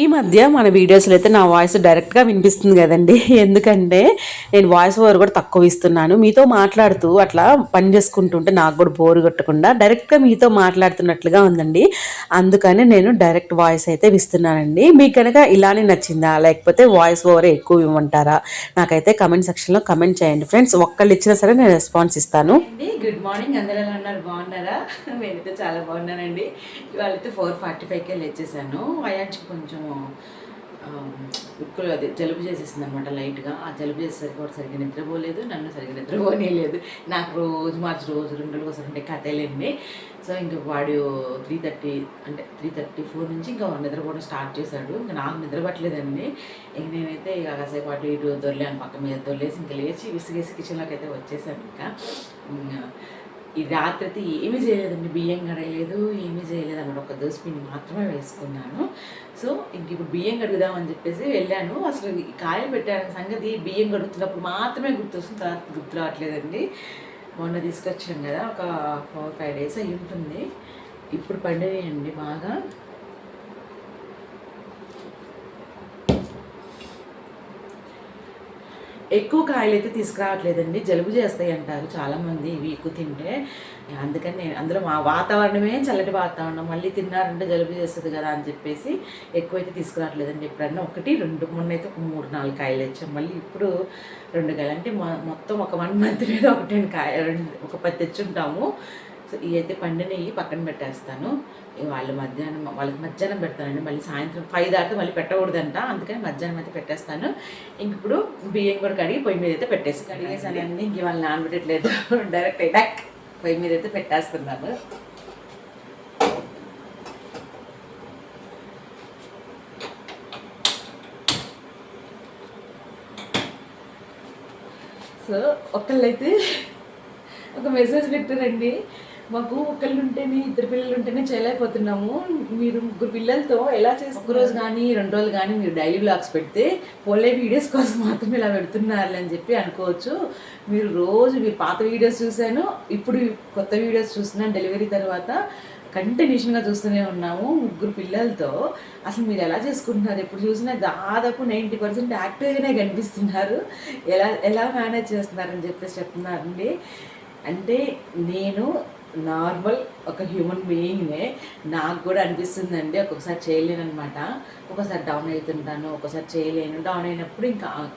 ఈ మధ్య మన వీడియోస్లో అయితే నా వాయిస్ డైరెక్ట్గా వినిపిస్తుంది కదండి. ఎందుకంటే నేను వాయిస్ ఓవర్ కూడా తక్కువ ఇస్తున్నాను. మీతో మాట్లాడుతూ అట్లా పని చేసుకుంటుంటే నాకు కూడా బోరు కొట్టకుండా డైరెక్ట్గా మీతో మాట్లాడుతున్నట్లుగా ఉందండి. అందుకని నేను డైరెక్ట్ వాయిస్ అయితే ఇస్తున్నానండి. మీకు కనుక ఇలానే నచ్చిందా? లేకపోతే వాయిస్ ఓవర్ ఎక్కువ ఇవ్వమంటారా? నాకైతే కమెంట్ సెక్షన్లో కమెంట్ చేయండి. ఫ్రెండ్స్ ఒక్కళ్ళు ఇచ్చినా సరే నేను రెస్పాన్స్ ఇస్తాను. గుడ్ మార్నింగ్ అందరూ ఎలా ఉన్నారు? బాగున్నారా? నేనైతే చాలా బాగున్నానండి. ఇవాళ అయితే ఫోర్ ఫార్టీ ఫైవ్కి వెళ్ళి వచ్చేసాను అయాన్కి కొంచెం ఉక్కులు అది జలుబు చేసేసింది అనమాట లైట్గా. ఆ జలుబు చేసేసరికి వాడు సరిగ్గా నిద్రపోలేదు నన్ను సరిగ్గా నిద్రపోనేలేదు నాకు రోజు మార్చి రోజు రెండు రోజులు ఒకసారి ఉండే కథలేండి. సో ఇంకా వాడు త్రీ థర్టీ అంటే త్రీ థర్టీ ఫోర్ నుంచి ఇంకా నిద్రపోవడం స్టార్ట్ చేశాడు. ఇంకా నాకు నిద్రపట్టలేదండి ఇంక నేనైతే ఇక కాసేపు అటు ఇటు దొర్లాను పక్క మీద దొర్లేసి ఇంకా లేచి విసిగేసి కిచెన్లోకి అయితే వచ్చేసాను ఇంకా ఈ రాత్రి అయితే ఏమీ చేయలేదండి బియ్యం కడగలేదు ఏమీ చేయలేదు అన్నమాట. ఒక దోశ మాత్రమే వేసుకున్నాను. సో ఇంక ఇప్పుడు బియ్యం కడుగుదామని చెప్పేసి వెళ్ళాను. అసలు కాయలు పెట్టాను సంగతి బియ్యం కడుగుతున్నప్పుడు మాత్రమే గుర్తొస్తుంది. తర్వాత గుర్తు రావట్లేదండి. మొన్న తీసుకొచ్చాం కదా ఒక ఫోర్ ఫైవ్ డేస్ అయి ఉంటుంది. ఇప్పుడు పండినాయండి బాగా. ఎక్కువ కాయలు అయితే తీసుకురావట్లేదండి. జలుబు చేస్తాయి అంటారు చాలామంది ఇవి ఎక్కువ తింటే. అందుకని నేను అందులో మా వాతావరణమే చల్లటి వాతావరణం. మళ్ళీ తిన్నారంటే జలుబు చేస్తుంది కదా అని చెప్పేసి ఎక్కువైతే తీసుకురావట్లేదండి. ఎప్పుడన్నా ఒకటి రెండు మొన్న అయితే ఒక మూడు నాలుగు కాయలు తెచ్చాం. మళ్ళీ ఇప్పుడు రెండు కాయలు. అంటే మొత్తం ఒక వన్ మంత్ మీద ఒక టెన్ కాయ రెండు ఒక పది తెచ్చుంటాము. సో ఇవి అయితే పండినవి పక్కన పెట్టేస్తాను. వాళ్ళు మధ్యాహ్నం వాళ్ళకి మధ్యాహ్నం పెడతానండి. మళ్ళీ సాయంత్రం ఫైవ్ దాకా మళ్ళీ పెట్టకూడదంట. అందుకని మధ్యాహ్నం అయితే పెట్టేస్తాను. ఇంక ఇప్పుడు బియ్యం కూడా కడిగి పొయ్యి మీద అయితే పెట్టేసి కడిగేసానండి ఇంక వాళ్ళు నానబెట్టట్లేదు. డైరెక్ట్ డక్ పొయ్యి మీద అయితే పెట్టేస్తున్నాను. సో ఒకళ్ళైతే ఒక మెసేజ్ పెట్టారండి. మాకు ఒకళ్ళు ఉంటేనే ఇద్దరు పిల్లలు ఉంటేనే చేయలేకపోతున్నాము. మీరు ముగ్గురు పిల్లలతో ఎలా చేసి ఒక రోజు కానీ రెండు రోజులు కానీ మీరు డైలీ బ్లాగ్స్ పెడితే పోలే వీడియోస్ కోసం మాత్రమే ఇలా పెడుతున్నారు అని చెప్పి అనుకోవచ్చు. మీరు రోజు మీరు పాత వీడియోస్ చూశాను. ఇప్పుడు కొత్త వీడియోస్ చూస్తున్నాను డెలివరీ తర్వాత. కంటిన్యూషన్గా చూస్తూనే ఉన్నాము ముగ్గురు పిల్లలతో. అసలు మీరు ఎలా చేసుకుంటున్నారు? ఎప్పుడు చూసినా దాదాపు నైంటీ పర్సెంట్ యాక్టివ్గానే కనిపిస్తున్నారు. ఎలా ఎలా మేనేజ్ చేస్తున్నారని చెప్పేసి చెప్తున్నారండి. అంటే నేను నార్మల్ ఒక హ్యూమన్ బీయింగ్నే నాకు కూడా అనిపిస్తుందండి. ఒక్కొక్కసారి చేయలేను అనమాట ఒకసారి డౌన్ అవుతుంటాను ఒకసారి చేయలేను. డౌన్ అయినప్పుడు ఇంకా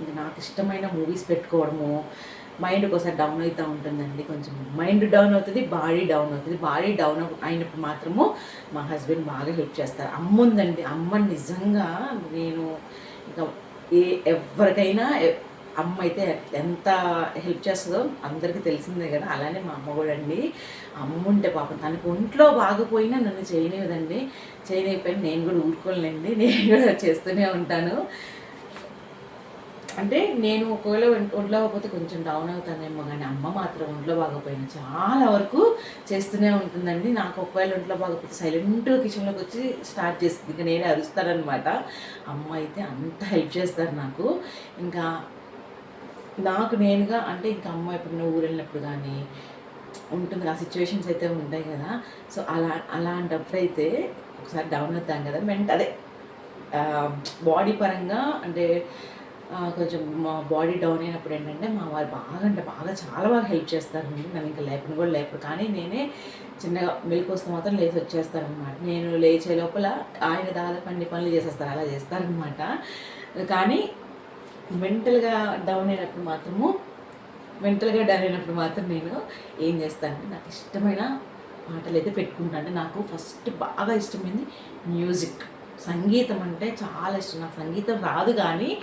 ఇంకా నాకు ఇష్టమైన మూవీస్ పెట్టుకోవడము మైండ్ ఒకసారి డౌన్ అవుతూ ఉంటుందండి కొంచెం. మైండ్ డౌన్ అవుతుంది బాడీ డౌన్ అవుతుంది. బాడీ డౌన్ అయినప్పుడు మాత్రము మా హస్బెండ్ బాగా హెల్ప్ చేస్తారు. అమ్మ ఉందండి. అమ్మ నిజంగా నేను ఇంకా ఏ ఎవరికైనా అమ్మ అయితే ఎంత హెల్ప్ చేస్తుందో అందరికీ తెలిసిందే కదా. అలానే మా అమ్మ కూడా అండి. అమ్మ ఉంటే పాపం తనకు ఒంట్లో బాగపోయినా నన్ను చేయనివ్వదండి. చేయనైపోయిన నేను కూడా ఊరుకోలేండి నేను కూడా చేస్తూనే ఉంటాను. అంటే నేను ఒకవేళ ఒంట్లో బాగపోతే కొంచెం డౌన్ అవుతానేమో కానీ అమ్మ మాత్రం ఒంట్లో బాగపోయినా చాలా వరకు చేస్తూనే ఉంటుందండి. నాకు ఒకవేళ ఒంట్లో బాగపోతే సైలెంట్ కిచెన్లోకి వచ్చి స్టార్ట్ చేస్తుంది. ఇంకా నేనే అరుస్తానమాట అమ్మ అయితే అంత హెల్ప్ చేస్తారు నాకు. ఇంకా నాకు నేనుగా అంటే ఇంకా అమ్మ ఎప్పుడైనా ఊరు వెళ్ళినప్పుడు కానీ ఉంటుంది ఆ సిచ్యువేషన్స్ అయితే ఉంటాయి కదా. సో అలా అలాంటప్పుడు అయితే ఒకసారి డౌన్ అవుతాం కదా మెంటలే బాడీ పరంగా అంటే కొంచెం మా బాడీ డౌన్ అయినప్పుడు ఏంటంటే మా వారు బాగా అంటే బాగా చాలా బాగా హెల్ప్ చేస్తారు. నన్ను ఇంకా లేపను కూడా లేపరు. కానీ నేనే చిన్నగా మెలకు వస్తే మాత్రం లేచి వచ్చేస్తారనమాట నేను లేచే లోపల ఆయన దాదాపు అన్ని పనులు చేసేస్తారు అలా చేస్తారనమాట కానీ మెంటల్గా డౌన్ అయినప్పుడు మాత్రము మెంటల్గా డౌన్ అయినప్పుడు మాత్రం నేను ఏం చేస్తానంటే నాకు ఇష్టమైన పాటలు అయితే పెట్టుకుంటాను అంటే నాకు ఫస్ట్ బాగా ఇష్టమైంది మ్యూజిక్. సంగీతం అంటే చాలా ఇష్టం. నాకు సంగీతం రాదు కానీ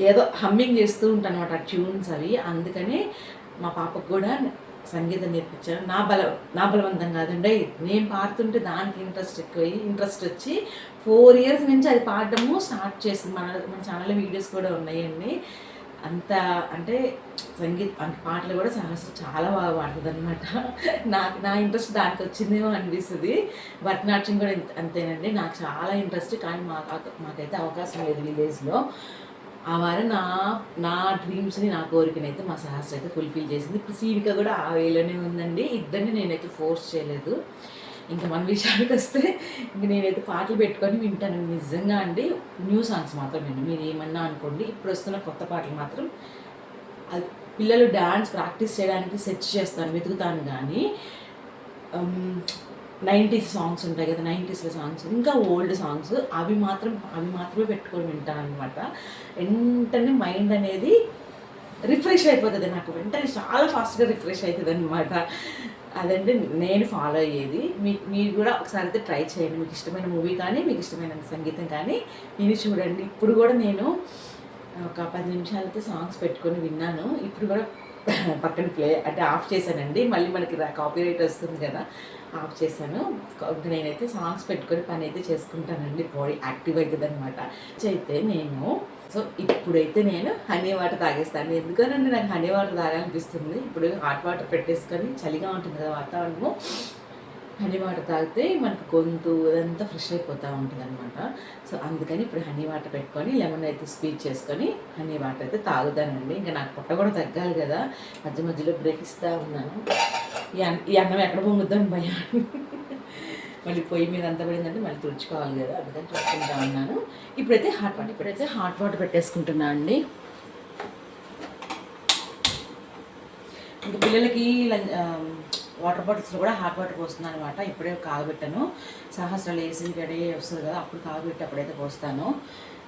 ఏదో హమ్మింగ్ చేస్తూ ఉంటాను అనమాట ట్యూన్స్ అవి. అందుకని మా పాపకు కూడా సంగీతం నేర్పించాను నా బల నా బలవంతం కాదండి. నేను పాడుతుంటే దానికి ఇంట్రెస్ట్ ఎక్కువయ్యి ఇంట్రెస్ట్ వచ్చి ఫోర్ ఇయర్స్ నుంచి అది పాడడము స్టార్ట్ చేసింది. మన మన ఛానల్లో వీడియోస్ కూడా ఉన్నాయండి. అంత అంటే సంగీత అంటే పాటలు కూడా చాలా చాలా బాగా పాడుతుంది అనమాట నాకు నా ఇంట్రెస్ట్ దానికి వచ్చిందేమో అనిపిస్తుంది. భరతనాట్యం కూడా అంతేనండి. నాకు చాలా ఇంట్రెస్ట్ కానీ మాకు మాకైతే అవకాశం లేదు విలేజ్లో ఆ వారం నా నా డ్రీమ్స్ని నా కోరికని అయితే మా సహస్ర అయితే ఫుల్ఫిల్ చేసింది. ఇప్పుడు సీవిక కూడా ఆ వేలోనే ఉందండి. ఇద్దరిని నేనైతే ఫోర్స్ చేయలేదు. ఇంకా మన విషయానికి వస్తే ఇంకా నేనైతే పాటలు పెట్టుకొని వింటాను. నిజంగా అండి న్యూ సాంగ్స్ మాత్రం నేను మీరు ఏమన్నా అనుకోండి ఇప్పుడు వస్తున్న కొత్త పాటలు మాత్రం అది పిల్లలు డ్యాన్స్ ప్రాక్టీస్ చేయడానికి సెర్చ్ చేస్తాను వెతుకుతాను. కానీ నైంటీస్ సాంగ్స్ ఉంటాయి కదా నైంటీస్లో సాంగ్స్. ఇంకా ఓల్డ్ సాంగ్స్. అవి మాత్రం అవి మాత్రమే పెట్టుకొని వింటాను అనమాట వెంటనే మైండ్ అనేది రిఫ్రెష్ అయిపోతుంది నాకు. వెంటనే చాలా ఫాస్ట్గా రిఫ్రెష్ అవుతుంది అనమాట అదంటే నేను ఫాలో అయ్యేది. మీ మీరు కూడా ఒకసారి అయితే ట్రై చేయండి. మీకు ఇష్టమైన మూవీ కానీ మీకు ఇష్టమైన సంగీతం కానీ నేను చూడండి. ఇప్పుడు కూడా నేను ఒక పది నిమిషాలైతే సాంగ్స్ పెట్టుకొని విన్నాను. ఇప్పుడు కూడా పక్కన ప్లే అంటే ఆఫ్ చేశానండి. మళ్ళీ మనకి కాపీ రైట్ వస్తుంది కదా. ఆఫ్ చేశాను. నేనైతే సాంగ్స్ పెట్టుకొని పని అయితే చేసుకుంటానండి. బాడీ యాక్టివ్ అవుతుంది అనమాట అయితే నేను సో ఇప్పుడైతే నేను హనీ వాటర్ తాగేస్తాను. ఎందుకనండి నాకు హనీ వాటర్ తాగాలనిపిస్తుంది. ఇప్పుడు హాట్ వాటర్ పెట్టేసుకొని చలిగా ఉంటుంది కదా వాతావరణము. హనీ వాటర్ తాగితే మనకు గొంతు అదంతా ఫ్రెష్ అయిపోతూ ఉంటుంది అనమాట సో అందుకని ఇప్పుడు హనీ వాటర్ పెట్టుకొని లెమన్ అయితే స్వీట్ చేసుకొని హనీ వాటర్ అయితే తాగుతానండి. ఇంకా నాకు పొట్ట కూడా తగ్గాలి కదా. మధ్య మధ్యలో బ్రేక్ ఇస్తూ ఉన్నాను. ఈ అన్ ఈ అన్నం ఎక్కడ పొంగుద్దాం భయం. మళ్ళీ పొయ్యి మీద అంతా పడిందంటే మళ్ళీ తుడుచుకోవాలి కదా. అందుకని చూసుకుంటా ఉన్నాను. ఇప్పుడైతే హాట్ వాటర్ ఇప్పుడైతే హాట్ వాటర్ పెట్టేసుకుంటున్నా అండి. ఇంకా పిల్లలకి వాటర్ బాటిల్స్లో కూడా హాట్ వాటర్ పోస్తున్నాను అనమాట ఇప్పుడే కాగబెట్టాను సహస్రాలు వేసి రెడీ వస్తుంది కదా అప్పుడు కాగబెట్టి అప్పుడైతే పోస్తాను.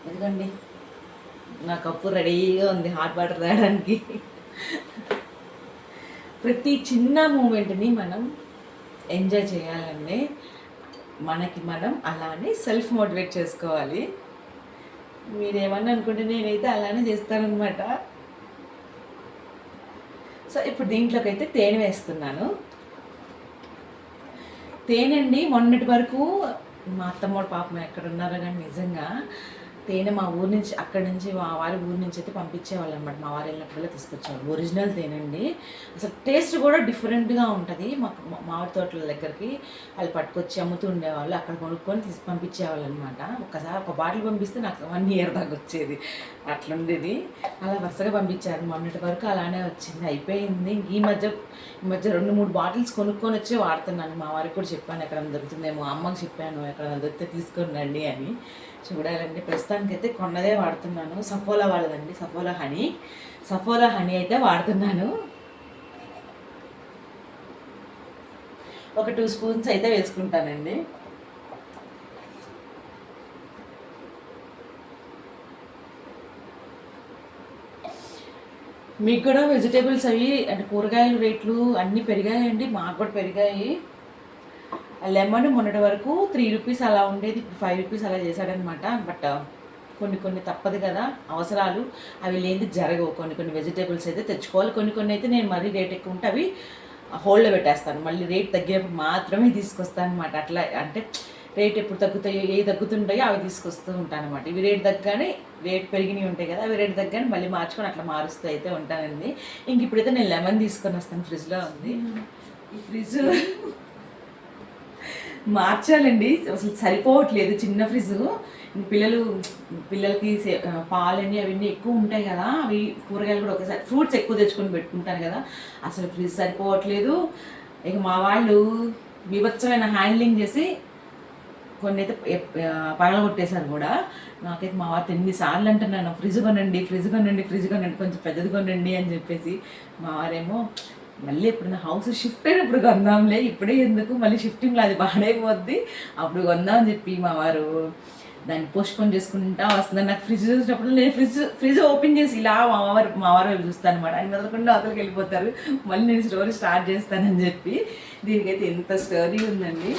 ఎందుకండి? నా కప్పు రెడీగా ఉంది హాట్ వాటర్ తాగడానికి. ప్రతి చిన్న మూమెంట్ని మనం ఎంజాయ్ చేయాలండి. మనకి మనం అలానే సెల్ఫ్ మోటివేట్ చేసుకోవాలి. మీరేమన్నా అనుకుంటే నేనైతే అలానే చేస్తానన్నమాట. సో ఇప్పుడు దీంట్లోకి అయితే తేనె వేస్తున్నాను. తేనె అండి మొన్నటి వరకు మా అత్తమ్మ పాపం ఎక్కడ ఉన్నారో కానీ నిజంగా తేనె మా ఊరి నుంచి అక్కడి నుంచి మా వారి ఊరి నుంచి అయితే పంపించేవాళ్ళు అనమాట మా వారు వెళ్ళినప్పుడల్లా తీసుకొచ్చేవాళ్ళు. ఒరిజినల్ తేనె అండి. అసలు టేస్ట్ కూడా డిఫరెంట్గా ఉంటుంది. మాకు మా- మామిడి తోటల దగ్గరికి వాళ్ళు పట్టుకొచ్చి అమ్ముతూ ఉండేవాళ్ళు. అక్కడ కొనుక్కొని తీసి పంపించేవాళ్ళు అనమాట ఒకసారి ఒక బాటిల్ పంపిస్తే నాకు వన్ ఇయర్ దాకా వచ్చేది. అట్లుండేది. అలా వరుసగా పంపించారు. మొన్నటి వరకు అలానే వచ్చింది. అయిపోయింది. ఈ మధ్య ఈ మధ్య రెండు మూడు బాటిల్స్ కొనుక్కొని వచ్చి వాడుతున్నాను. మా వారికి కూడా చెప్పాను ఎక్కడ దొరుకుతుందేమో. అమ్మకి చెప్పాను ఎక్కడ దొరికితే తీసుకొని రండి అని. చూడాలండి. ప్రస్తుతానికైతే కొన్నదే వాడుతున్నాను. సఫోలా వాడదండి సఫోలా హనీ. సఫోలా హనీ అయితే వాడుతున్నాను. ఒక టూ స్పూన్స్ అయితే వేసుకుంటానండి. మీకు కూడా వెజిటేబుల్స్ అవి అంటే కూరగాయల రేట్లు అన్నీ పెరిగాయండి. మాకు కూడా పెరిగాయి. లెమన్ మొన్నటి వరకు త్రీ రూపీస్ అలా ఉండేది ఇప్పుడు ఫైవ్ రూపీస్ అలా చేశాడనమాట. బట్ కొన్ని కొన్ని తప్పదు కదా అవసరాలు. అవి లేనిది జరగవు. కొన్ని కొన్ని వెజిటేబుల్స్ అయితే తెచ్చుకోవాలి. కొన్ని కొన్ని అయితే నేను మరీ రేట్ ఎక్కువ ఉంటే అవి హోల్డ్లో పెట్టేస్తాను. మళ్ళీ రేట్ తగ్గినప్పుడు మాత్రమే తీసుకొస్తాను అనమాట అట్లా అంటే రేట్ ఎప్పుడు తగ్గుతాయో ఏ తగ్గుతుంటాయో అవి తీసుకొస్తూ ఉంటాను అనమాట ఇవి రేట్ తగ్గానే రేట్ పెరిగినవి ఉంటాయి కదా అవి రేట్ తగ్గానే మళ్ళీ మార్చుకొని అట్లా మారుస్తూ అయితే ఉంటానండి. ఇంక ఇప్పుడైతే నేను లెమన్ తీసుకొని వస్తాను ఫ్రిడ్జ్లో ఉంది. ఈ ఫ్రిడ్జ్ మార్చాలండి. అసలు సరిపోవట్లేదు చిన్న ఫ్రిడ్జ్ పిల్లలు పిల్లలకి సే- పాలని అవన్నీ ఎక్కువ ఉంటాయి కదా. అవి కూరగాయలు కూడా ఒకసారి ఫ్రూట్స్ ఎక్కువ తెచ్చుకొని పెట్టుకుంటాను కదా. అసలు ఫ్రిడ్జ్ సరిపోవట్లేదు. ఇక మా వాళ్ళు బీభత్సమైన హ్యాండ్లింగ్ చేసి కొన్ని అయితే పగలగొట్టేశారు కూడా. నాకైతే మా వారితో ఎన్నిసార్లు అంటున్నాను ఫ్రిడ్జ్ కొనండి ఫ్రిడ్జ్ కొనండి ఫ్రిడ్జ్ కొనండి కొంచెం పెద్దది కొనండి అని చెప్పేసి మా వారేమో మళ్ళీ ఎప్పుడైనా హౌస్ షిఫ్ట్ అయినప్పుడు కొందాంలే ఇప్పుడే ఎందుకు? మళ్ళీ షిఫ్టింగ్లో అది పాడైపోద్ది. అప్పుడు కొందాం అని చెప్పి మా వారు దాన్ని పోస్ట్పోన్ చేసుకుంటా వస్తుంది నాకు ఫ్రిడ్జ్ చూసినప్పుడు నేను ఫ్రిడ్జ్ ఫ్రిడ్జ్ ఓపెన్ చేసి ఇలా మా వారు మా వారు చూస్తాను అనమాట ఆయన వదలకుండా అవతలకి వెళ్ళిపోతారు. మళ్ళీ నేను స్టోరీ స్టార్ట్ చేస్తానని చెప్పి. దీనికైతే ఎంత స్టోరీ ఉందండి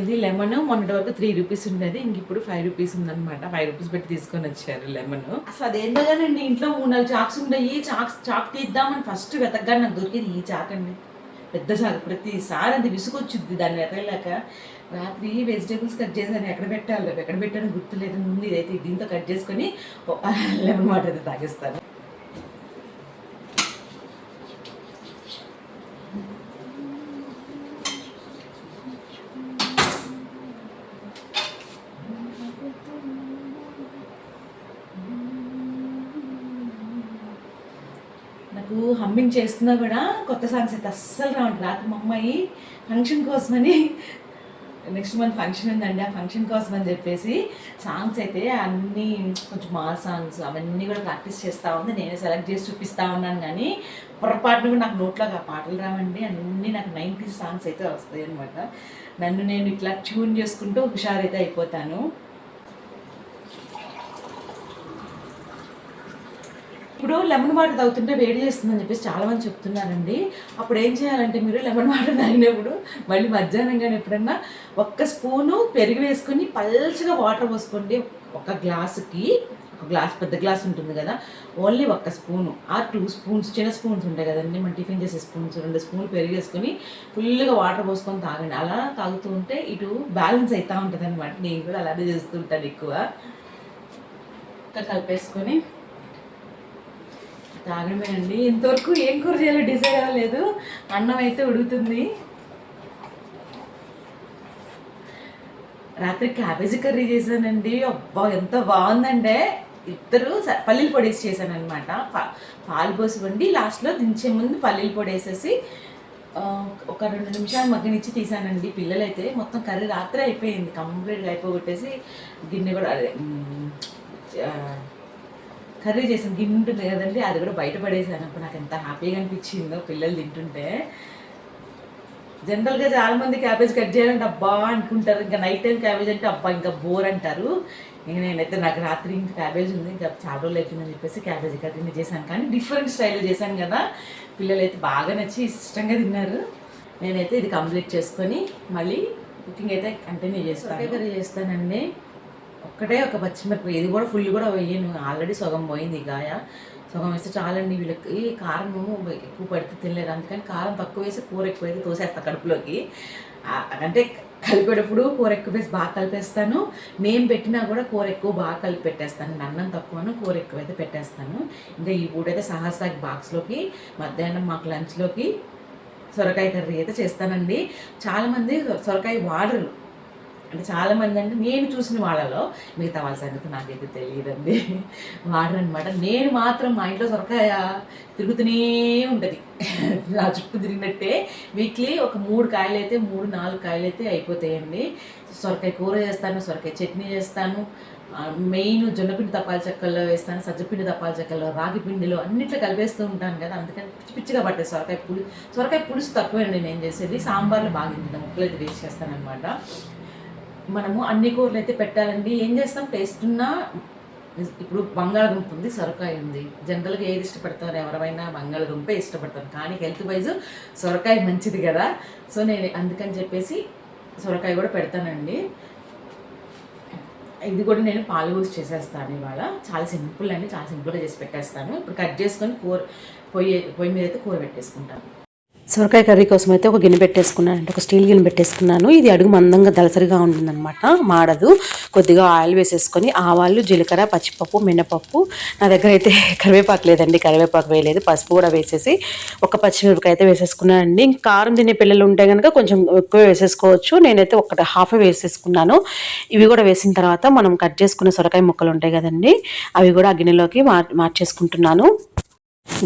ఇది లెమన్ మొన్నటి వరకు త్రీ రూపీస్ ఉండేది ఇంక ఇప్పుడు ఫైవ్ రూపీస్ ఉందనమాట ఫైవ్ రూపీస్ పెట్టి తీసుకొని వచ్చారు లెమన్. అసలు అదేంటోగానండి ఇంట్లో మూడు నాలుగు చాక్స్ ఉన్నాయి చాక్స్ చాక్ తీద్దామని ఫస్ట్ వెతకగా నాకు దొరికేది ఈ చాక్ అండి. పెద్ద చాక్ ప్రతిసారి అది విసుగొచ్చుద్ది దాన్ని వెతకలేక. రాత్రి వెజిటేబుల్స్ కట్ చేశాను ఎక్కడ పెట్టాలి ఎక్కడ పెట్టానో గుర్తులేదు. ముందు ఇదైతే దీంతో కట్ చేసుకొని లెమన్ వాటర్ అయితే తాగేస్తాను. నాకు హమ్మింగ్ చేస్తున్నా కూడా కొత్త సాంగ్స్ అయితే అస్సలు రావండి. రాత్రి మా అమ్మాయి ఫంక్షన్ కోసమని నెక్స్ట్ మంత్ ఫంక్షన్ ఉందండి. ఆ ఫంక్షన్ కోసం అని చెప్పేసి సాంగ్స్ అయితే అన్నీ కొంచెం మా సాంగ్స్ అవన్నీ కూడా ప్రాక్టీస్ చేస్తూ ఉంది. నేనే సెలెక్ట్ చేసి చూపిస్తూ ఉన్నాను కానీ పొరపాటున కూడా నాకు నోట్లోకి ఆ పాటలు రావండి. అన్నీ నాకు నైంటీ సాంగ్స్ అయితే వస్తాయి అనమాట నన్ను నేను ఇట్లా ట్యూన్ చేసుకుంటూ హుషారైతే అయిపోతాను. ఇప్పుడు లెమన్ వాటర్ తాగుతుంటే వేడి చేస్తుందని చెప్పేసి చాలా మంది చెప్తున్నారండి. అప్పుడు ఏం చేయాలంటే మీరు లెమన్ వాటర్ తాగినప్పుడు మళ్ళీ మధ్యాహ్నం కానీ ఎప్పుడన్నా ఒక్క స్పూను పెరుగు వేసుకొని పల్చగా వాటర్ పోసుకోండి. ఒక గ్లాసుకి ఒక గ్లాస్ పెద్ద గ్లాస్ ఉంటుంది కదా ఓన్లీ ఒక్క స్పూను. ఆ టూ స్పూన్స్ చిన్న స్పూన్స్ ఉంటాయి కదండి మనం టిఫిన్ చేసే స్పూన్స్ రెండు స్పూన్లు పెరిగేసుకొని ఫుల్గా వాటర్ పోసుకొని తాగండి. అలా తాగుతూ ఉంటే ఇటు బ్యాలెన్స్ అవుతూ ఉంటుంది అనమాట నేను కూడా అలానే చేస్తుంటాను ఎక్కువ. ఇంకా కలిపేసుకొని తాగడమేనండి. ఇంతవరకు ఏం కూర చేయాలో డిసైడ్ అవ్వలేదు. అన్నం అయితే ఉడుకుతుంది. రాత్రి క్యాబేజీ కర్రీ చేశానండి. అబ్బా ఎంత బాగుందంటే ఇద్దరు పల్లీలు పల్లీల పొడి వేసి చేశాను అనమాట పాలు పోసి వండి లాస్ట్లో దించే ముందు పల్లీల పొడి వేసేసి ఒక రెండు నిమిషాలు మగ్గనిచ్చి తీసానండి పిల్లలైతే మొత్తం కర్రీ రాత్రి అయిపోయింది. కంప్లీట్గా అయిపోగొట్టేసి గిన్నె కూడా అదే కర్రీ చేసాను గిన్నె ఉంటుంది కదండి. అది కూడా బయట పడేసాను. అప్పుడు నాకు ఎంత హ్యాపీగా అనిపించిందో పిల్లలు తింటుంటే. జనరల్గా చాలా మంది క్యాబేజ్ కట్ చేయాలంటే అబ్బా అనుకుంటారు. ఇంకా నైట్ టైం క్యాబేజ్ అంటే అబ్బా ఇంకా బోర్ అంటారు. ఇంక నేనైతే నాకు రాత్రి ఇంకా క్యాబేజ్ ఉంది. ఇంకా చాలా రోజులు అయిపోయిందని చెప్పేసి క్యాబేజ్ కర్రీని చేశాను. కానీ డిఫరెంట్ స్టైల్లో చేశాను కదా. పిల్లలు అయితే బాగా నచ్చి ఇష్టంగా తిన్నారు. నేనైతే ఇది కంప్లీట్ చేసుకొని మళ్ళీ కుకింగ్ అయితే కంటిన్యూ చేస్తాను. కర్రీ చేస్తానండి. ఒక్కటే ఒక పచ్చిమిరపకాయ. ఇది కూడా ఫుల్ కూడా వేయను. ఆల్రెడీ సగం పోయింది ఈ గాయ సగం వేస్తే చాలండి వీళ్ళకి. కారం ఎక్కువ పడితే తినలేరు అందుకని కారం తక్కువ వేసి కూర ఎక్కువ అయితే తోసేస్తా కడుపులోకి. అంటే కలిపేటప్పుడు కూర ఎక్కువ వేసి బాగా కలిపేస్తాను. నేను పెట్టినా కూడా కూర ఎక్కువ బాగా కలిపి పెట్టేస్తాను. అన్నం తక్కువను కూర ఎక్కువ అయితే పెట్టేస్తాను. ఇంకా ఈ పూటైతే సహసాకి బాక్స్లోకి మధ్యాహ్నం మాకు లంచ్లోకి సొరకాయ కర్రీ అయితే చేస్తానండి. చాలామంది సొరకాయ వాడరు. అంటే చాలామంది అంటే నేను చూసిన వాళ్ళలో మిగతా వాళ్ళ సంగతి నాకైతే తెలియదండి. వాడరనమాట నేను మాత్రం మా ఇంట్లో సొరకాయ తిరుగుతూనే ఉంటుంది. నా చుట్టూ తిరిగినట్టే వీక్లీ ఒక మూడు కాయలు అయితే మూడు నాలుగు కాయలు అయితే అయిపోతాయండి. సొరకాయ కూర చేస్తాను సొరకాయ చట్నీ చేస్తాను. మెయిన్ జొన్నపిండి తప్పాల చెక్కల్లో వేస్తాను సజ్జపిండి తప్పాల చెక్కల్లో రాగి పిండిలో అన్నిట్లో కలిపేస్తూ ఉంటాను కదా. అందుకని పిచ్చి పిచ్చిగా పట్టే సొరకాయ పులుసు. సొరకాయ పులుసు తక్కువేనండి నేను చేసేది. సాంబార్లో బాగా ఇంత ముక్కలు అయితే వేస్ట్ చేస్తాను అనమాట మనము అన్ని కూరలు అయితే పెట్టాలండి. ఏం చేస్తాం? టేస్ట్ ఉన్నా ఇప్పుడు బంగాళదుంప ఉంది సొరకాయ ఉంది. జనరల్గా ఏది ఇష్టపడతారు? ఎవరైనా బంగాళదుంపే ఇష్టపడతారు. కానీ హెల్త్ వైజ్ సొరకాయ మంచిది కదా. సో నేను అందుకని చెప్పేసి సొరకాయ కూడా పెడతానండి. ఇది కూడా నేను పాలు పోసి చేసేస్తాను ఇవాళ. చాలా సింపుల్ అండి. చాలా సింపుల్గా చేసి పెట్టేస్తాను. ఇప్పుడు కట్ చేసుకొని కూర పొయ్యి పొయ్యి మీద అయితే కూర పెట్టేసుకుంటాను. సొరకాయ కర్రీ కోసం అయితే ఒక గిన్నె పెట్టేసుకున్నాను. అంటే ఒక స్టీల్ గిన్నె పెట్టేసుకున్నాను. ఇది అడుగు మందంగా దలసరిగా ఉంటుందన్నమాట. మాడదు. కొద్దిగా ఆయిల్ వేసేసుకొని ఆవాలు జీలకర్ర పచ్చిపప్పు మినపప్పు. నా దగ్గర అయితే కరివేపాకు లేదండి. కరివేపాకు వేయలేదు. పసుపు కూడా వేసేసి ఒక పచ్చిమిరపకాయ అయితే వేసేసుకున్నానండి ఇంకా కారం తినే పిల్లలు ఉంటే కనుక కొంచెం ఎక్కువ వేసేసుకోవచ్చు. నేనైతే ఒకటి హాఫ్ వేసేసుకున్నాను. ఇవి కూడా వేసిన తర్వాత మనం కట్ చేసుకున్న సొరకాయ ముక్కలు ఉంటాయి కదండి అవి కూడా ఆ గిన్నెలోకి మార్ మార్చేసుకుంటున్నాను.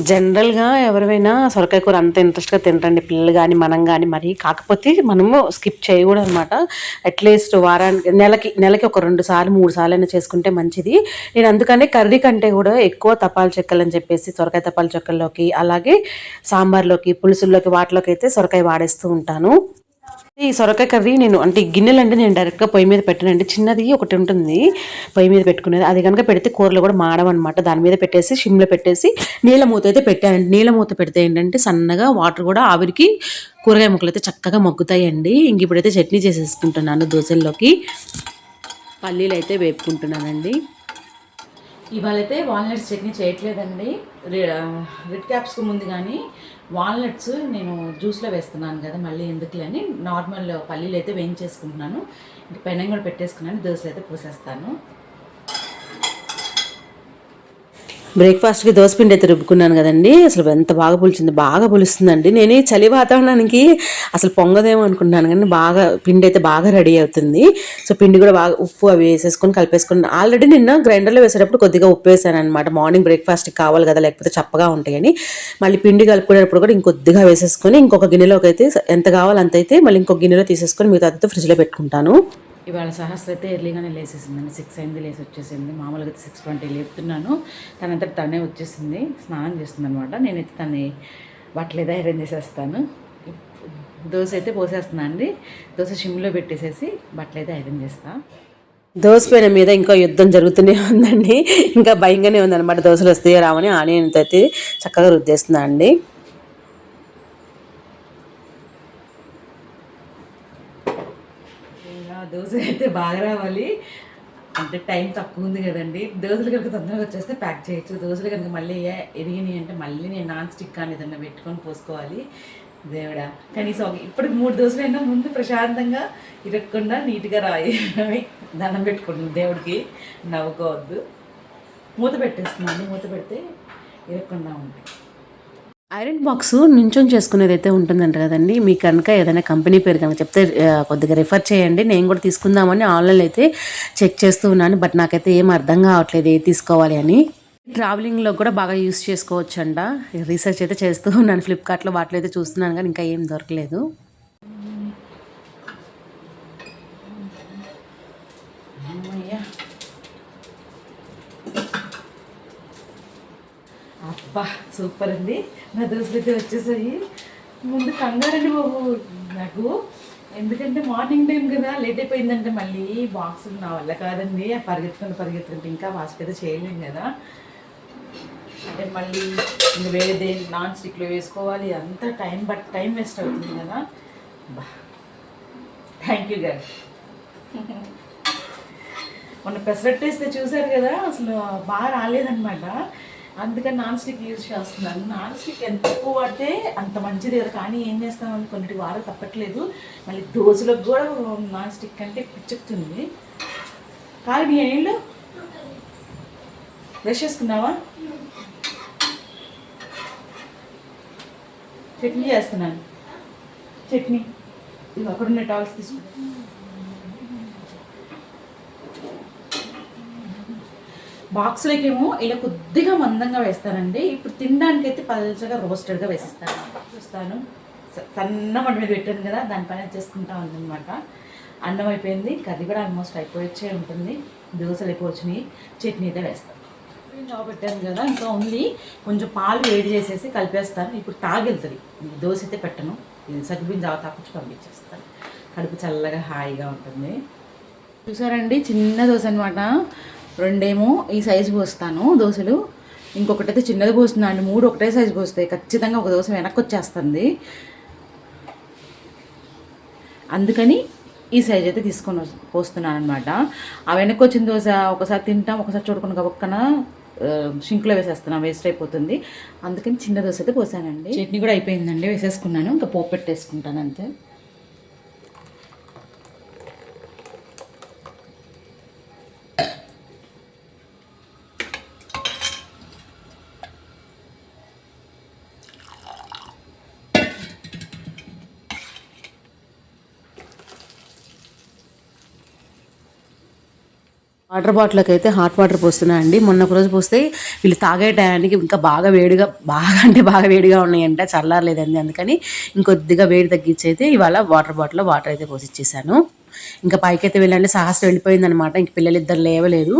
జనరల్గా ఎవరైనా సొరకాయ కూర అంత ఇంట్రెస్ట్గా తింటండి పిల్లలు కానీ మనం కానీ మరి. కాకపోతే మనము స్కిప్ చేయకూడదు అనమాట అట్లీస్ట్ వారానికి నెలకి నెలకి ఒక రెండు సార్లు మూడు సార్లు అయినా చేసుకుంటే మంచిది. నేను అందుకనే కర్రీ కంటే కూడా ఎక్కువ తపాలు చెక్కలు అని చెప్పేసి సొరకాయ తపాలు చెక్కల్లోకి అలాగే సాంబార్లోకి పులుసుల్లోకి వాటిలోకి అయితే సొరకాయ వాడేస్తూ ఉంటాను. ఈ సొరకాయ కర్రీ నేను అంటే గిన్నెలు అంటే నేను డైరెక్ట్గా పొయ్యి మీద పెట్టానండి. చిన్నది ఒకటి ఉంటుంది. పొయ్యి మీద పెట్టుకునేది. అది కనుక పెడితే కూరలు కూడా మాడమన్నమాట దాని మీద పెట్టేసి షిమ్లో పెట్టేసి నీళ్ళ మూత అయితే పెట్టానండి. నీళ్ళ మూత పెడితే ఏంటంటే సన్నగా వాటర్ కూడా ఆవిరికి కూరగాయ ముక్కలు అయితే చక్కగా మగ్గుతాయండి. ఇంక ఇప్పుడైతే చట్నీ చేసేసుకుంటున్నాను దోశల్లోకి. పల్లీలు అయితే వేపుకుంటున్నానండి. ఇవాళైతే వాల్నట్స్ చట్నీ చేయట్లేదండి. రెడ్ క్యాప్స్కి ముందు కానీ వాల్నట్స్ నేను జ్యూస్లో వేస్తున్నాను కదా మళ్ళీ ఎందుకులే అని నార్మల్ పల్లీలు అయితే వేయించేసుకుంటున్నాను. ఇంకా పెనం కూడా పెట్టేసుకున్నాను దోశలు అయితే పోసేస్తాను. బ్రేక్ఫాస్ట్కి దోసపిండి అయితే రుబ్బుకున్నాను కదండి. అసలు ఎంత బాగా పులిచింది బాగా పులుస్తుందండి. నేను చలి వాతావరణానికి అసలు పొంగదేమో అనుకుంటున్నాను కానీ బాగా పిండి అయితే బాగా రెడీ అవుతుంది. సో పిండి కూడా బాగా ఉప్పు అవి వేసేసుకొని కలిపేసుకుని ఆల్రెడీ నిన్న గ్రైండర్లో వేసేటప్పుడు కొద్దిగా ఉప్పు వేసాను అనమాట మార్నింగ్ బ్రేక్ఫాస్ట్కి కావాలి కదా లేకపోతే చప్పగా ఉంటాయని. మళ్ళీ పిండి కలుపుకునేటప్పుడు కూడా ఇంకొద్దిగా వేసేసుకొని ఇంకొక గిన్నెలోకి అయితే ఎంత కావాలో అంత అయితే మళ్ళీ ఇంకొక గిన్నెలో తీసేసుకొని మిగతా ఫ్రిడ్జ్లో పెట్టుకుంటాను. ఇవాళ సహస్ర అయితే ఎర్లీగానే లేసేసిందండి. సిక్స్ అయింది లేసి వచ్చేసింది. మామూలుగా అయితే సిక్స్ ట్వంటీ లేపుతున్నాను. తనంతా తనే వచ్చేసింది. స్నానం చేస్తుంది అనమాట నేనైతే తన్ని బట్టలు ఏదో ఐరన్ చేసేస్తాను దోశ అయితే పోసేస్తున్నాను అండి. దోశ షిమ్లో పెట్టేసేసి బట్టలు అయితే ఐరన్ చేస్తాను దోసపైన మీద ఇంకా యుద్ధం జరుగుతూనే ఉందండి. ఇంకా భయంగానే ఉందన్నమాట. దోశలు వస్తాయో రావని ఆనియన్తో అయితే చక్కగా రుద్దేస్తున్నా అండి. దోశలు దోశ అయితే బాగా రావాలి. అంటే టైం తక్కువ ఉంది కదండి. దోశలు కనుక తొందరగా వచ్చేస్తే ప్యాక్ చేయొచ్చు. దోశలు కనుక మళ్ళీ ఎరిగినాయి అంటే మళ్ళీ నేను నాన్ స్టిక్ అని ఏదన్నా పెట్టుకొని పోసుకోవాలి. దేవుడా. కనీసం ఇప్పుడు ఇప్పటికి మూడు దోశలు అయినా ముందు ప్రశాంతంగా ఇరగకుండా నీట్గా రాయి. దండం పెట్టుకుంటుంది దేవుడికి. నవ్వుకోవద్దు. మూత పెట్టేస్తున్నాను. మూత పెడితే ఇరగకుండా ఉంటాయి. ఐరన్ బాక్స్ నించొని చేసుకునేది అయితే ఉంటుందంట కదండి. మీకు కనుక ఏదైనా కంపెనీ పేరు కనుక చెప్తే కొద్దిగా రిఫర్ చేయండి. నేను కూడా తీసుకుందామని ఆన్లైన్లో అయితే చెక్ చేస్తూ ఉన్నాను. బట్ నాకైతే ఏం అర్థం కావట్లేదు ఏది తీసుకోవాలి అని. ట్రావెలింగ్లో కూడా బాగా యూస్ చేసుకోవచ్చు అంట రీసెర్చ్ అయితే చేస్తూ ఉన్నాను. ఫ్లిప్కార్ట్లో వాటిలో అయితే చూస్తున్నాను కానీ ఇంకా ఏం దొరకలేదు. అబ్బా సూపర్ అండి. నా దోశలు అయితే వచ్చేసాయి. ముందు కంగారండి బాబు నాకు. ఎందుకంటే మార్నింగ్ టైం కదా లేట్ అయిపోయిందంటే మళ్ళీ బాక్సులు నా వల్ల కాదండి. ఆ పరిగెత్తుకుంటూ పరిగెత్తుకుంటే ఇంకా వాష్ అయితే చేయలేం కదా. అంటే మళ్ళీ ఇంక వేరే నాన్ స్టిక్లో వేసుకోవాలి. అంతా టైం బట్ టైం వేస్ట్ అవుతుంది కదా. బా థ్యాంక్ యూ గారు మొన్న పెసరట్టేస్తే చూశారు చూసారు కదా అసలు బాగా రాలేదన్నమాట. అందుకని నాన్ స్టిక్ యూజ్ చేస్తున్నాను. నాన్ స్టిక్ ఎంత ఎక్కువ వాడితే అంత మంచిది కదా కానీ ఏం చేస్తామని కొన్నిటి వారు తప్పట్లేదు. మళ్ళీ దోశలకు కూడా నాన్ స్టిక్ అంటే పిచ్చెక్కుతుంది. కాదు నీ ఏళ్ళు బ్రష్ చేసుకున్నావా? చట్నీ చేస్తున్నాను. చట్నీ. ఇది అక్కడున్న టాల్స్ తీసుకుంటా బాక్స్లోకేమో ఇలా కొద్దిగా మందంగా వేస్తానండి ఇప్పుడు తినడానికి అయితే పలచగా రోస్టెడ్గా వేసిస్తాను. చూస్తాను. సన్న మంట మీద పెట్టాను కదా దానిపైన చేసుకుంటా ఉందన్నమాట. అన్నం అయిపోయింది కర్రీ కూడా ఆల్మోస్ట్ అయిపోవచ్చే ఉంటుంది. దోశలు అయిపోవచ్చినాయి చట్నీ అయితే వేస్తాను. జాబ్ పెట్టాను కదా ఇంకా ఉంది. కొంచెం పాలు వేడి చేసేసి కలిపేస్తాను. ఇప్పుడు తాగెళ్తుంది. దోశ అయితే పెట్టను. ఇది సగ్గుబియ్యం జావ తాకొచ్చి పంపించేస్తాను. కడుపు చల్లగా హాయిగా ఉంటుంది. చూసారండి చిన్న దోశ అనమాట రెండేమో ఈ సైజు పోస్తాను దోశలు. ఇంకొకటి అయితే చిన్నది పోస్తున్నాను అండి మూడు ఒకటే సైజు పోస్తాయి ఖచ్చితంగా ఒక దోశ వెనక్కి వచ్చేస్తుంది. అందుకని ఈ సైజ్ అయితే తీసుకొని పోస్తున్నాను అనమాట ఆ వెనక్కి వచ్చిన దోశ ఒకసారి తింటాం ఒకసారి చూడకుండా ఒక్కన షింక్లో వేసేస్తున్నాం వేస్ట్ అయిపోతుంది. అందుకని చిన్న దోశ అయితే పోసానండి. చట్నీ కూడా అయిపోయిందండి వేసేసుకున్నాను ఇంకా పోపు పెట్టేసుకుంటాను అంతే. వాటర్ బాటిల్కి అయితే హాట్ వాటర్ పోస్తున్నా అండి మొన్న ఒక రోజు పోస్తే వీళ్ళు తాగే టయానికి ఇంకా బాగా వేడిగా బాగా అంటే బాగా వేడిగా ఉన్నాయంట చల్లారలేదండి అందుకని ఇంకొద్దిగా వేడి తగ్గించి అయితే ఇవాళ వాటర్ బాటిల్లో వాటర్ అయితే పోసి ఇచ్చేసాను ఇంకా పైకి అయితే వెళ్ళండి సాహసం వెళ్ళిపోయిందనమాట. ఇంక పిల్లలు ఇద్దరు లేవలేదు.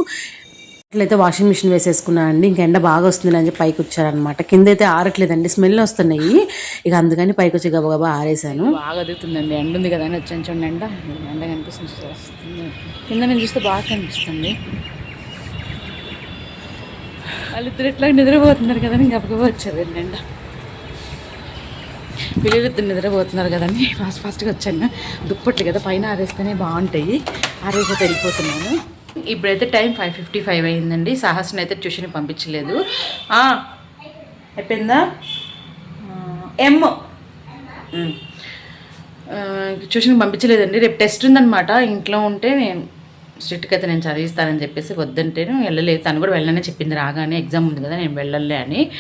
అయితే వాషింగ్ మిషన్ వేసేసుకున్నా అండి. ఇంక ఎండ బాగా వస్తుంది అని చెప్పి పైకి వచ్చారనమాట. కింద అయితే ఆరట్లేదండి స్మెల్ వస్తున్నాయి. ఇక అందుకని పైకి వచ్చి గబగబా ఆరేసాను. బాగా అదుగుతుందండి ఎండ ఉంది కదా అని వచ్చాను చూడండి ఎండ. ఎండ కనిపిస్తుంది కింద నేను చూస్తే బాగా కనిపిస్తుంది. వాళ్ళిద్దరు ఎట్లా నిద్రపోతున్నారు కదా ఇంకా గబగబా వచ్చారు ఎండ పిల్లలిద్దరు నిద్రపోతున్నారు కదండి ఫాస్ట్ ఫాస్ట్గా వచ్చాను. దుప్పట్లు కదా పైన ఆరేస్తేనే బాగుంటాయి. ఆరేసైతే వెళ్ళిపోతున్నాను. ఇప్పుడైతే టైం ఫైవ్ ఫిఫ్టీ ఫైవ్ అయిందండి. సాహస్ని అయితే ట్యూషన్కి పంపించలేదు. అయిపోయిందా? ఎమ్. ట్యూషన్కి పంపించలేదండి. రేపు టెస్ట్ ఉందన్నమాట. ఇంట్లో ఉంటే నేను స్ట్రిక్ట్కి అయితే నేను చదివిస్తానని చెప్పేసి వద్దంటేను వెళ్ళలేదు. తను కూడా వెళ్ళనే చెప్పింది రాగానే ఎగ్జామ్ ఉంది కదా నేను వెళ్ళలే అని.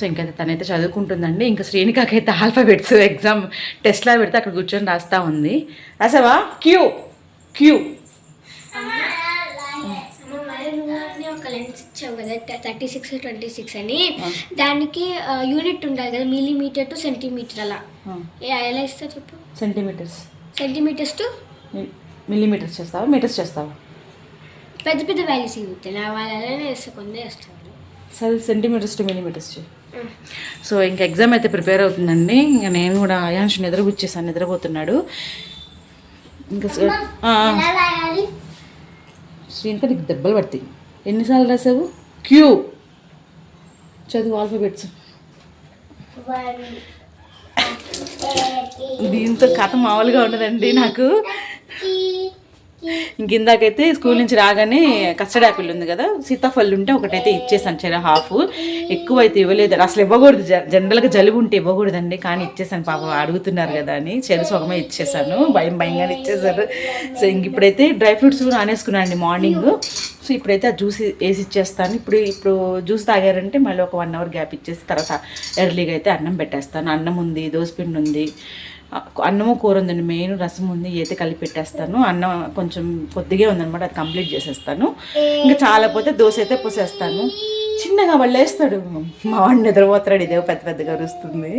సో ఇంకైతే తనైతే చదువుకుంటుందండి. ఇంకా శ్రీనికాకైతే ఆల్ఫాబెట్స్ ఎగ్జామ్ టెస్ట్లా పెడితే అక్కడ కూర్చొని రాస్తా ఉంది. రాసావా? Q Q thirty six twenty six అని. దానికి యూనిట్ ఉండాలి కదా మిల్లీమీటర్ టు సెంటీమీటర్ అలా. ఏ- ఎలా ఇస్తా చెప్పు? సెంటీమీటర్స్ సెంటీమీటర్స్ టు మిల్లీమీటర్స్ చేస్తావా? మీటర్స్ చేస్తావా? పెద్ద పెద్ద వాల్యూస్ ఇవ్వుతాయి నా వాళ్ళు అలానే వేస్తే కొందే వేస్తారు. సరే సెంటీమీటర్స్ టు మిల్లీమీటర్స్ సో ఇంకా ఎగ్జామ్ అయితే ప్రిపేర్ అవుతుందండి. ఇంకా నేను కూడా అయాన్ష్ నిద్రపుచ్చేసాను నిద్రపోతున్నాడు. ఇంకా. శ్రీనిక నీకు దెబ్బలు పడతాయి. ఎన్నిసార్లు రాసావు? క్యూ చదువు ఆల్ఫాబెట్స్ దీంతో కథ మామూలుగా ఉండదండి నాకు. ఇంకిందాకైతే స్కూల్ నుంచి రాగానే కస్టర్డ్ యాపిల్ ఉంది కదా సీతాఫల్ ఉంటే ఒకటైతే ఇచ్చేసాను చిన్న హాఫ్. ఎక్కువ అయితే ఇవ్వలేదు. అసలు ఇవ్వకూడదు. జ- జనరల్గా జలుబు ఉంటే ఇవ్వకూడదండి. కానీ ఇచ్చేసాను పాప. అడుగుతున్నారు కదా అని చెరు సొగమే ఇచ్చేసాను. భయం భయంగానే ఇచ్చేసారు. సో ఇంక ఇప్పుడైతే డ్రై ఫ్రూట్స్ కూడా ఆనేసుకున్నాను అండి మార్నింగ్. సో ఇప్పుడైతే ఆ జ్యూస్ వేసి ఇచ్చేస్తాను. ఇప్పుడు ఇప్పుడు జ్యూస్ తాగారంటే మళ్ళీ ఒక వన్ అవర్ గ్యాప్ ఇచ్చేసి తర్వాత ఎర్లీగా అయితే అన్నం పెట్టేస్తాను. అన్నం ఉంది దోసపిండి ఉంది అన్నము కూర ఉందండి. మెయిన్ రసం ఉంది అయితే కలిపి పెట్టేస్తాను. అన్నం కొంచెం కొద్దిగా ఉందన్నమాట అది కంప్లీట్ చేసేస్తాను. ఇంకా చాలా పోతే దోశ అయితే పోసేస్తాను. చిన్నగా వాళ్ళు వేస్తాడు మా వాడిని నిద్రపోతాడు ఇదే పెద్ద పెద్దగా అరుస్తుంది.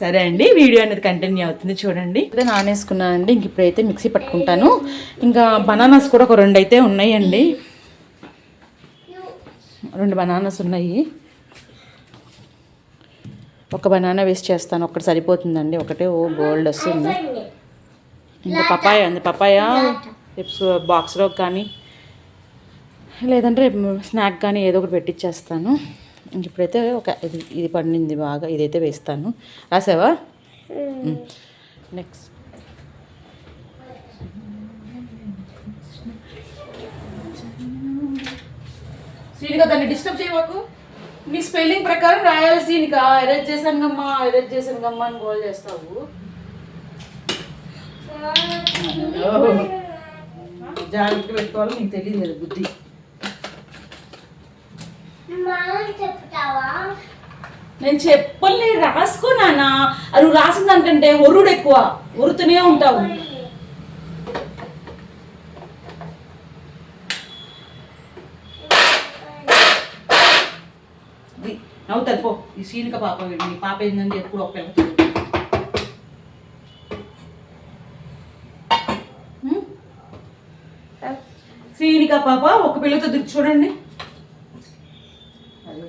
సరే అండి వీడియో అనేది కంటిన్యూ అవుతుంది చూడండి. ఇప్పుడు నానేసుకున్నాను అండి ఇంక ఇప్పుడైతే మిక్సీ పట్టుకుంటాను. ఇంకా బనానాస్ కూడా ఒక రెండు అయితే ఉన్నాయండి. రెండు బనానాస్ ఉన్నాయి. ఒక బనానా వేస్ట్ చేస్తాను. ఒకటి సరిపోతుందండి. ఒకటే ఓ గోల్డ్ వస్తుంది. ఇంకా పపాయ ఉంది. పపాయ రేపు బాక్స్లో కానీ లేదంటే రేపు స్నాక్ కానీ ఏదో ఒకటి పెట్టించేస్తాను ఇంక ఇప్పుడైతే ఒక ఇది ఇది పండింది బాగా. ఇదైతే వేస్తాను. రాసావా? నెక్స్ట్. శ్రీనిక దాన్ని డిస్టర్బ్ చేయవాకు నీ స్పెల్లింగ్ ప్రకారం రాయాలి శ్రీనిక ఎరేజ్ చేశాను గమ్మా ఎరేజ్ చేశాను గమ్మా అని గోల్ చేస్తావు. జాగ్రత్త పెట్టుకోవాలి నీకు తెలియదు కదా బుద్ధి. చెప్తావా? నేను చెప్పలే రాసుకున్నానా అది నువ్వు రాసిన దానికంటే ఒరుడు ఎక్కువ. ఒరుతూనే ఉంటావు. ఈ సీనిక పాప. నీ పాప ఏంటంటే ఎప్పుడు ఒక పిల్ల హ్మ్? శ్రీనిక పాప ఒక పిల్లతో దిక్కు చూడండి.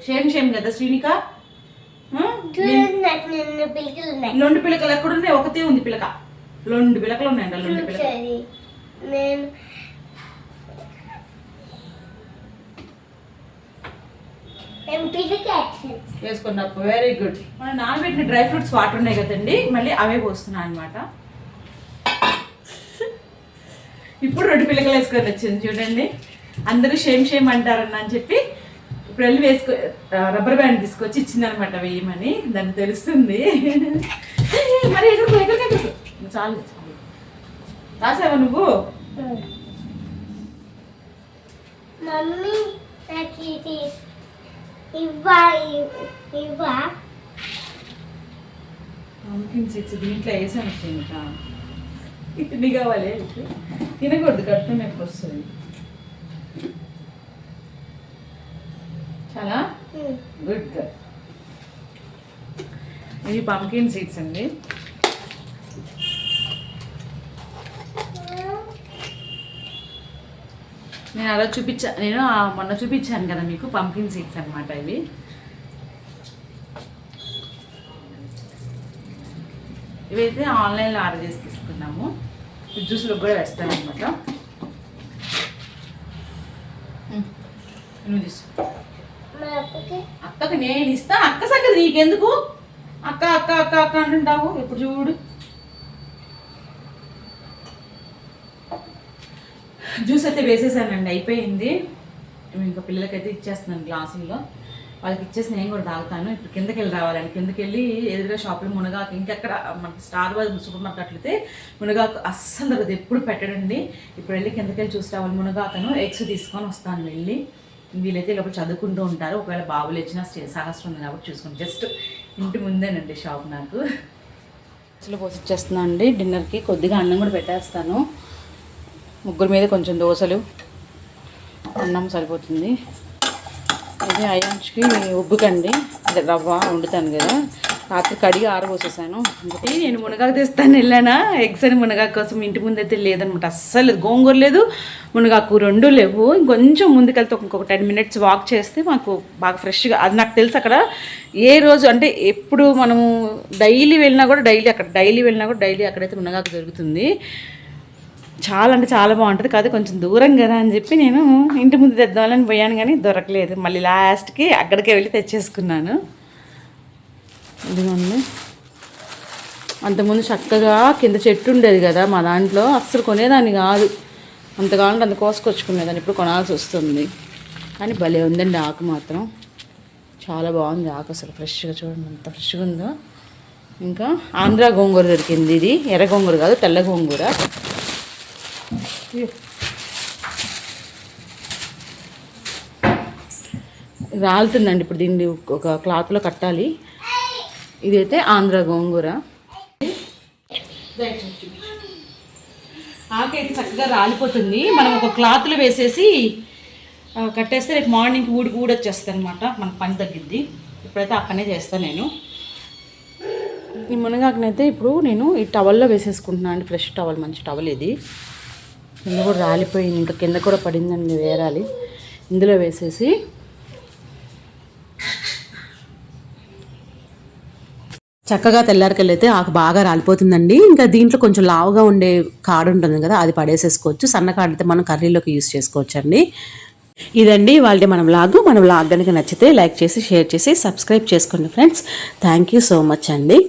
షేమ్ షేమ్ కదా శ్రీనిక? పిల్లలు లొండు పిలకలు ఎక్కడున్నాయి? ఒకతే ఉంది పిలక లొండు పిలకలు ఉన్నాయండి లొండు నేను పిల్లకి వేసుకున్నా వెరీ గుడ్ మన నానబెట్టిన డ్రై ఫ్రూట్స్ వాటర్ ఉన్నాయి కదండి మళ్ళీ అవే పోస్తున్నాను అనమాట ఇప్పుడు రెండు పిల్లకలు వేసుకొని వచ్చింది చూడండి. అందరూ షేమ్ షేమ్ అంటారన్న అని చెప్పి ఇప్పుడు వెళ్ళి వేసుకో రబ్బర్ బ్యాండ్ తీసుకొచ్చి ఇచ్చిందనమాట వేయమని. దానికి తెలుస్తుంది. మరి ఎదురు చాలు చాలు. రాసావా నువ్వు? మమ్మీ పంకిన్ సీడ్స్ దీంట్లో వేసాను ఇంకా ఇది కావాలి తినకూడదు కడుపు నొప్పి వస్తుంది. చాలా? గుడ్ ఇవి పంకిన్ సీడ్స్ అండి. నేను అలా చూపించా నేను మొన్న చూపించాను కదా మీకు పంకిన్ సీడ్స్ అన్నమాట ఇవి. ఇవైతే ఆన్లైన్లో ఆర్డర్ చేసి తీసుకున్నాము. జ్యూస్లో కూడా వేస్తాను అనమాట నువ్వు తీసుకో. అక్కకి? నేను ఇస్తా అక్క సంగతి నీకెందుకు? అక్క అక్క అక్క అక్క అంటుంటావు ఎప్పుడు చూడు. జ్యూస్ అయితే వేసేసానండి అయిపోయింది. ఇంకా పిల్లలకైతే ఇచ్చేస్తున్నాను గ్లాసుల్లో. వాళ్ళకి ఇచ్చేసి నేను కూడా తాగుతాను. ఇప్పుడు కిందకి వెళ్ళి రావాలండి. కిందకి వెళ్ళి ఎదురుగా షాపులో మునగాకు ఇంకెక్కడ మనకి స్టార్ బాద్ సూపర్ మార్కెట్ అయితే మునగాకు అస్సలు దొరకదు. ఎప్పుడు పెట్టడండి. ఇప్పుడు వెళ్ళి కిందకి వెళ్ళి చూసి రావాలి మునగాకను ఎగ్స్ తీసుకొని వస్తాను వెళ్ళి. వీళ్ళైతే లోపల చదువుకుంటూ ఉంటారు. ఒకవేళ బాబులు ఇచ్చిన సహస్రం ఉంది కాబట్టి చూసుకోండి. జస్ట్ ఇంటి ముందేనండి షాప్ నాకు. అసలు పోసి ఇచ్చేస్తున్నాను అండి. డిన్నర్కి కొద్దిగా అన్నం కూడా పెట్టేస్తాను. ముగ్గురు మీద కొంచెం దోశలు అన్నం సరిపోతుంది. ఇది అయాంష్కి ఉబ్బుకండి. అదే రవ్వ వండుతాను కదా. రాత్రి కడిగి ఆరబోసేసాను ఇంకోటి నేను మునగాకు తెస్తాను వెళ్ళానా? ఎగ్స్ అని మునగాకు కోసం ఇంటి ముందైతే లేదనమాట. అస్సలు గోంగూర లేదు మునగాకు రెండు లేవు. ఇంకొంచెం ముందుకెళ్తే ఇంకొక టెన్ మినిట్స్ వాక్ చేస్తే మాకు బాగా ఫ్రెష్గా అది నాకు తెలుసు అక్కడ. ఏ రోజు అంటే ఎప్పుడు మనము డైలీ వెళ్ళినా కూడా డైలీ అక్కడ డైలీ వెళ్ళినా కూడా డైలీ అక్కడైతే మునగాకు దొరుకుతుంది. చాలా అంటే చాలా బాగుంటుంది. కాదు కొంచెం దూరం కదా అని చెప్పి నేను ఇంటి ముందు తెద్దామని పోయాను కానీ దొరకలేదు. మళ్ళీ లాస్ట్కి అక్కడికే వెళ్ళి తెచ్చేసుకున్నాను. ఇదిగోండి. అంతకుముందు చక్కగా కింద చెట్టు ఉండేది కదా మా దాంట్లో. అస్సలు కొనేదాన్ని కాదు. అంతకాలంటే అంత కోసుకొచ్చుకునేదాన్ని. ఇప్పుడు కొనాల్సి వస్తుంది. కానీ భలే ఉందండి ఆకు మాత్రం. చాలా బాగుంది ఆకు అసలు. ఫ్రెష్గా చూడండి అంత ఫ్రెష్గా ఉందో. ఇంకా ఆంధ్ర గోంగూర దొరికింది ఇది. ఎర్ర గోంగూర కాదు తెల్ల గోంగూర. రాలుతుందండి ఇప్పుడు దీన్ని ఒక క్లాత్లో కట్టాలి. ఇదైతే ఆంధ్ర గోంగూర. ఆకైతే చక్కగా రాలిపోతుంది. మనం ఒక క్లాత్లో వేసేసి ఆ, కట్టేస్తే రేపు మార్నింగ్ ఊడి ఊడొచ్చేస్తుంది అనమాట మనకు పని తగ్గిద్ది. ఇప్పుడైతే అక్కడనే చేస్తాను నేను. ఈ మునగాకునైతే ఇప్పుడు నేను ఈ టవల్లో వేసేసుకుంటున్నాను అండి. ఫ్రెష్ టవల్ మంచి టవల్ ఇది. కింద కూడా రాలిపోయింది ఇంకా కింద కూడా పడిందండి వేరాలి ఇందులో వేసేసి చక్కగా తెల్లారికెళ్ళైతే ఆకు బాగా రాలిపోతుందండి. ఇంకా దీంట్లో కొంచెం లావుగా ఉండే కాడు ఉంటుంది కదా అది పడేసేసుకోవచ్చు. సన్న కాడు అయితే మనం కర్రీలోకి యూస్ చేసుకోవచ్చు అండి ఇదండి వాళ్ళ మన వ్లాగ్ మన వ్లాగ్ కనుక నచ్చితే లైక్ చేసి షేర్ చేసి సబ్స్క్రైబ్ చేసుకోండి friends. Thank you so much అండి.